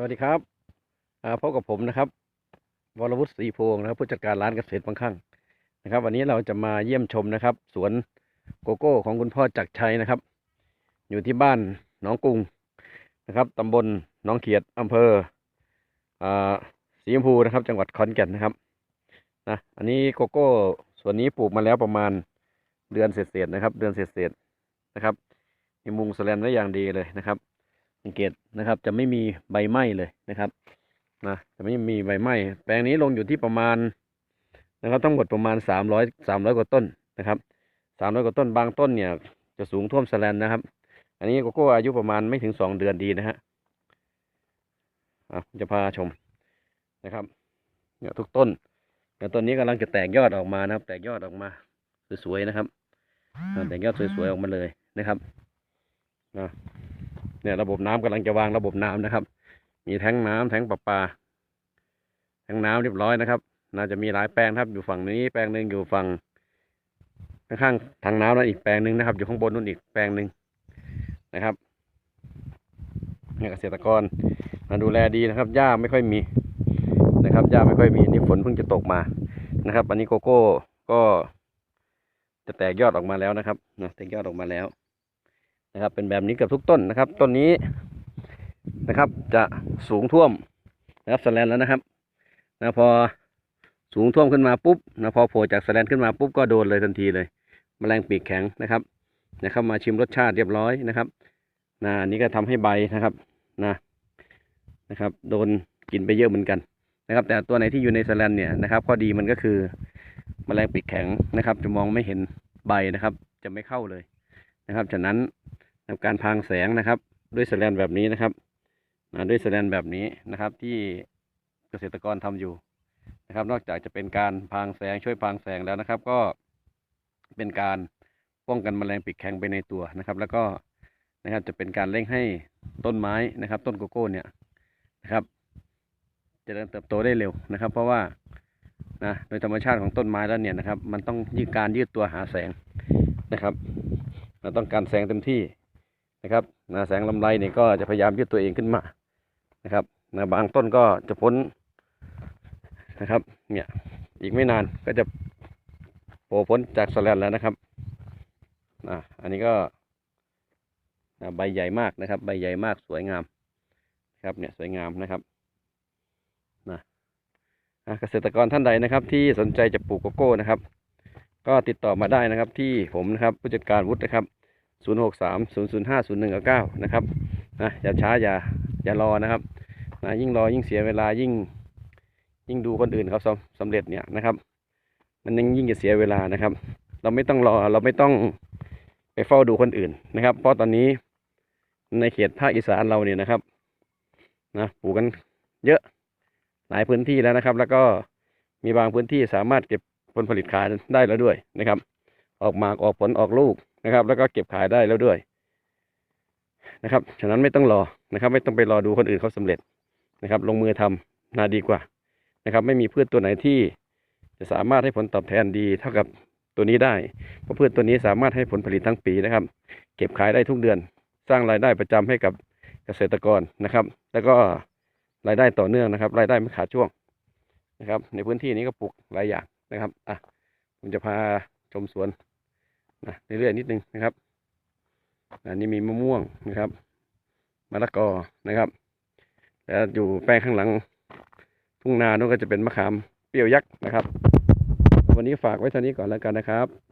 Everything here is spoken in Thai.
สวัสดีครับพบกับผมนะครับวรวุฒิศรีโพงนะครับผู้จัดการร้านเกษตรบางข้างนะครับ วันนี้เราจะมาเยี่ยมชมนะครับ สวนโกโก้ของคุณพ่อจักรชัยนะครับ อยู่ที่บ้านหนองกุงนะครับตำบลหนองเขียดอำเภออ่าสีชมพูนะครับ จังหวัดขอนแก่นนะครับนะอันนี้โกโก้สวนนี้ปลูกมาแล้วประมาณเดือนเศษๆนะครับ เดือนเศษๆนะครับมีมุงสแลนไว้อย่างดีเลยนะครับ สังเกตนะครับ จะไม่มีใบไหม้เลยนะครับนะจะไม่มีใบไหม้แปลงนี้ลงอยู่ที่ประมาณนะครับทั้งหมดประมาณสามร้อยสามร้อยกว่าต้นนะครับสามร้อยกว่าต้นบางต้นเนี่ยจะสูงท่วมสแลนนะครับ อันนี้โกโก้อายุประมาณไม่ถึงสองเดือนดีนะฮะจะพาชมนะครับเนี่ยทุกต้นเนี่ยต้นนี้กำลังจะแตกยอดออกมานะครับ แตกยอดออกมาสวยๆนะครับแตกยอดสวยๆออกมาเลยนะครับนะ เนี่ยระบบน้ำกำลังจะวางระบบน้ำนะครับ มีแทงน้ำแทงประปา แทงน้ำเรียบร้อยนะครับ น่าจะมีหลายแปลงครับอยู่ฝั่งนี้ แปลงหนึ่งอยู่ฝั่งข้างๆทางน้ำนั้นอีกแปลงหนึ่งนะครับ อยู่ข้างบนนู่นอีกแปลงหนึ่งนะครับเนี่ยเกษตรกรมาดูแลดีนะครับหญ้าไม่ค่อยมีนะครับหญ้าไม่ค่อยมีนี่ฝนเพิ่งจะตกมานะครับ อันนี้โกโก้ก็จะแตกยอดออกมาแล้วนะครับนะแตกยอดออกมาแล้ว นะครับ เป็นแบบนี้เกับทุกต้นนะครับ ต้นนี้นะครับ จะสูงท่วมนะครับสแลนแล้วนะครับนะพอสูงท่วมขึ้นมาปุ๊บนะพอโผล่จากสแลนขึ้นมาปุ๊บก็โดนเลยทันทีเลยแมลงปีกแข็งนะครับนะครับ มาชิมรสชาติเรียบร้อยนะครับนะอันนี้ก็ทำให้ใบนะครับนะนะครับ โดนกินไปเยอะเหมือนกันนะครับ แต่ตัวไหนที่อยู่ในสแลนเนี่ยนะครับข้อดีมันก็คือแมลงปีกแข็งนะครับ จะมองไม่เห็นใบนะครับ จะไม่เข้าเลยนะครับฉะนั้น ทำการพรางแสงนะครับ ด้วยสแลนแบบนี้นะครับด้วยสแลนแบบนี้นะครับ ที่เกษตรกรทำอยู่นะครับ นอกจากจะเป็นการพรางแสงช่วยพรางแสงแล้วนะครับ ก็เป็นการป้องกันแมลงปีกแข็งไปในตัวนะครับ แล้วก็นะครับจะเป็นการเร่งให้ต้นไม้นะครับ ต้นโกโก้เนี่ยนะครับจริญเติบโตได้เร็วนะครับ เพราะว่านะโดยธรรมชาติของต้นไม้แล้วเนี่ยนะครับ มันต้องยืดการยืดตัวหาแสงนะครับเราต้องการแสงเต็มที่ นะครับนะแสงลำไรนี่ก็จะพยายามยืดตัวเองขึ้นมานะครับนะบางต้นก็จะพ้นนะครับ เนี่ยอีกไม่นานก็จะโผล่พ้นจากสแลนแล้วนะครับนะอันนี้ก็นะใบใหญ่มากนะครับ ใบใหญ่มากสวยงามครับเนี่ยสวยงามนะครับนะอะเกษตรกรท่านใดนะครับ ที่สนใจจะปลูกโกโก้นะครับ ก็ติดต่อมาได้นะครับ ที่ผมนะครับผู้จัดการวุฒินะครับ 0 6 3 0 0 5 0 1 9นะครับนะอย่าช้าอย่าอย่ารอนะครับนะยิ่งรอยิ่งเสียเวลายิ่ง ยิ่งดูคนอื่นเขาสำสำเร็จเนี่ยนะครับ มันยิ่งยิ่งจะเสียเวลานะครับ เราไม่ต้องรอเราไม่ต้องไปเฝ้าดูคนอื่นนะครับ เพราะตอนนี้ในเขตภาคอีสานเราเนี่ยนะครับนะปลูกกันเยอะหลายพื้นที่แล้วนะครับ แล้วก็มีบางพื้นที่สามารถเก็บผลผลิตขายได้แล้วด้วยนะครับ ออกมากออกผลออกลูก นะครับ แล้วก็เก็บขายได้แล้วด้วยนะครับ ฉะนั้นไม่ต้องรอนะครับ ไม่ต้องไปรอดูคนอื่นเขาสำเร็จนะครับ ลงมือทำนาดีกว่านะครับ ไม่มีพืชตัวไหนที่จะสามารถให้ผลตอบแทนดีเท่ากับตัวนี้ได้ เพราะพืชตัวนี้สามารถให้ผลผลิตทั้งปีนะครับ เก็บขายได้ทุกเดือน สร้างรายได้ประจำให้กับเกษตรกรนะครับ แล้วก็รายได้ต่อเนื่องนะครับ รายได้ไม่ขาดช่วงนะครับ ในพื้นที่นี้ก็ปลูกหลายอย่างนะครับ อะ ผมจะพาชมสวน นะเรื่อยๆนิดนึงนะครับ อันนี้มีมะม่วงนะครับมะละกอนะครับ แล้วอยู่แปลงข้างหลัง ทุ่งนาโน่นก็จะเป็นมะขามเปรี้ยวยักษ์นะครับ วันนี้ฝากไว้เท่านี้ก่อนแล้วกันนะครับ